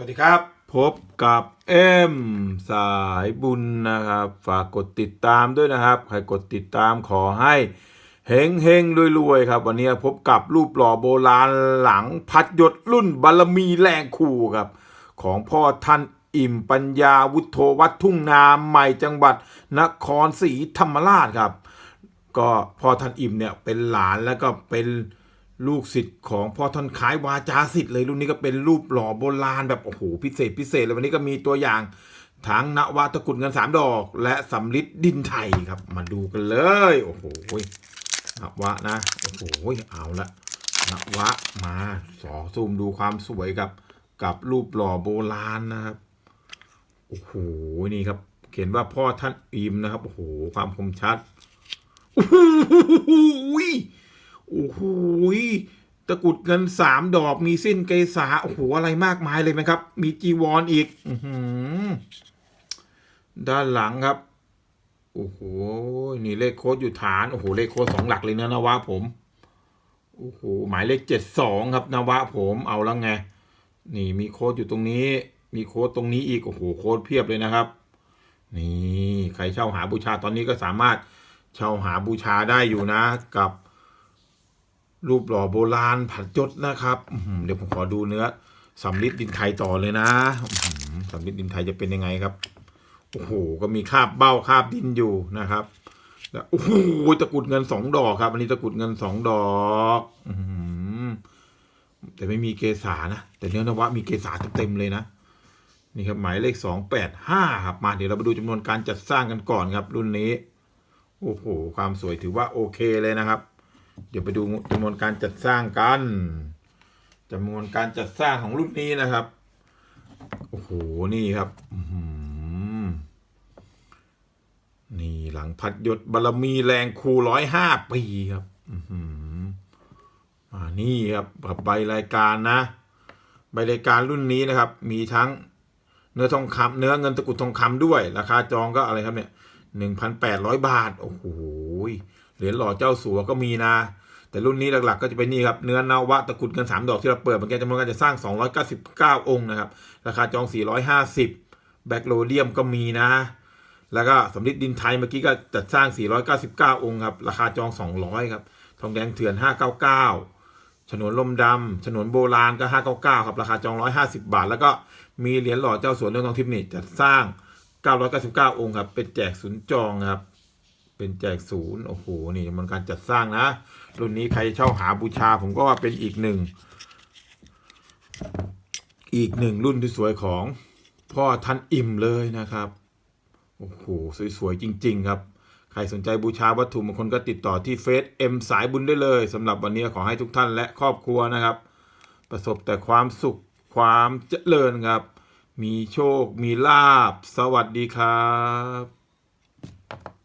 สวัสดีครับ พบกับเอ็มสายบุญนะครับ ฝากกดติดตามด้วยนะครับ ใครกดติดตามขอให้เฮงเฮงรวยๆครับ วันนี้พบกับรูปหล่อโบราณหลังพัดยศรุ่นบารมีแรงคู่ครับ ของพ่อท่านอิ่มปัญญาวุฒโธวัดทุ่งนาใหม่จังหวัดนครศรีธรรมราชครับ ก็พ่อท่านอิ่มเนี่ยเป็นหลานแล้วก็เป็น ลูกศิษย์ของพ่อท่านคล้ายวาจาศิษย์เลยรุ่นนี้ก็เป็นรูปหล่อโบราณแบบโอ้โหพิเศษพิเศษเลยวันนี้ก็มีตัวอย่างทั้งนวะตะกุดเงินสามดอก และสำลิดดินไทยครับ มาดูกันเลย โอ้โหนวะนะโอ้โหเอาละนวะมาสอซูมดูความสวยกับ กับรูปหล่อโบราณนะครับโอ้โหนี่ครับ เขียนว่าพ่อท่านอิมนะครับโอ้โหความคมชัดโอ้โห โอ้โหตะกุดเงินสามดอกมีสิ้นเกษาโอ้โหอะไรมากมายเลยไหมครับ มีจีวรออีกอด้านหลังครับ โอ้โห นี่เลขโค้ดอยู่ฐาน โอ้โห เลขโค้ดสองหลักเลยนะนวะผม โอ้โห หมายเลขเจ็ดสองครับนวะผม เอาแล้วไง นี่มีโค้ดอยู่ตรงนี้ มีโค้ดตรงนี้อีก โอ้โห โค้ดเพียบเลยนะครับ นี่ ใครเช่าหาบูชาตอนนี้ก็สามารถเช่าหาบูชาได้อยู่นะ กับ รูปหล่อโบราณผัดยศนะครับเดี๋ยวผมขอดูเนื้อสำลิดดินไทยต่อเลยนะสำลิดดินไทยจะเป็นยังไงครับโอ้โหก็มีคาบเบ้าคาบดินอยู่นะครับแล้วโอ้โหตะกรุดเงินสองดอกครับ อันนี้ตะกรุดเงินสองดอกอแต่ไม่มีเกษานะแต่เนื้อนวะมีเกษาเต็มเลยนะนี่ครับหมายเลขสองแปดห้าครับมาเดี๋ยวเราไปดูจำนวนการจัดสร้างกันก่อนครับ รุ่นนี้ โอ้โหความสวยถือว่าโอเคเลยนะครับ เดี๋ยวไปดูจำนวนการจัดสร้างกันจำนวนการจัดสร้างของรุ่นนี้นะครับ โอ้โห นี่ครับนี่หลังพัดยศบารมีแรงคูร้อยห้าปีครับอืมอ่านี่ครับใบรายการนะ ใบรายการรุ่นนี้นะครับ มีทั้งเนื้อทองคำเนื้อเงินตะกุดทองคำด้วย ราคาจองก็อะไรครับเนี่ยหนึ่งพันแปดร้อยบาท โอ้โห เหรียญหล่อเจ้าสัวก็มีนะ แต่รุ่นนี้หลักๆ ก็จะเป็นนี่ครับเนื้อนาวะตะกุดเงินสามดอกที่เราเปิดเมื่อกี้จำนวนการจะสร้าง 299 องค์นะครับ ราคาจอง 450 แบ็คโลเดียมก็มีนะ แล้วก็สำลิดดินไทยเมื่อกี้ก็จัดสร้าง 499 องค์ครับราคาจอง 200 ครับทองแดงเถื่อน 599ฉนวนลมดำฉนวนโบราณก็ 599 ครับ ราคาจอง 150 บาท แล้วก็มีเหรียญหล่อเจ้าสวนเรื่องทองทิพย์นี่จัดสร้าง 999 องค์ครับ เป็นแจกศูนย์จองครับ เป็นแจกศูนย์โอ้โหนี่มันการจัดสร้างนะ รุ่นนี้ใครเช่าหาบูชาผมก็ว่าเป็นอีกหนึ่ง อีกหนึ่งรุ่นที่สวยของพ่อท่านอิ่มเลยนะครับโอ้โหสวยๆจริง ๆ ครับใครสนใจบูชาวัตถุมงคลก็ติดต่อที่เฟซเอ็มสายบุญได้เลยสำหรับวันนี้ขอให้ทุกท่านและครอบครัวนะครับ ประสบแต่ความสุขความเจริญครับ มีโชค มีลาบ สวัสดีครับ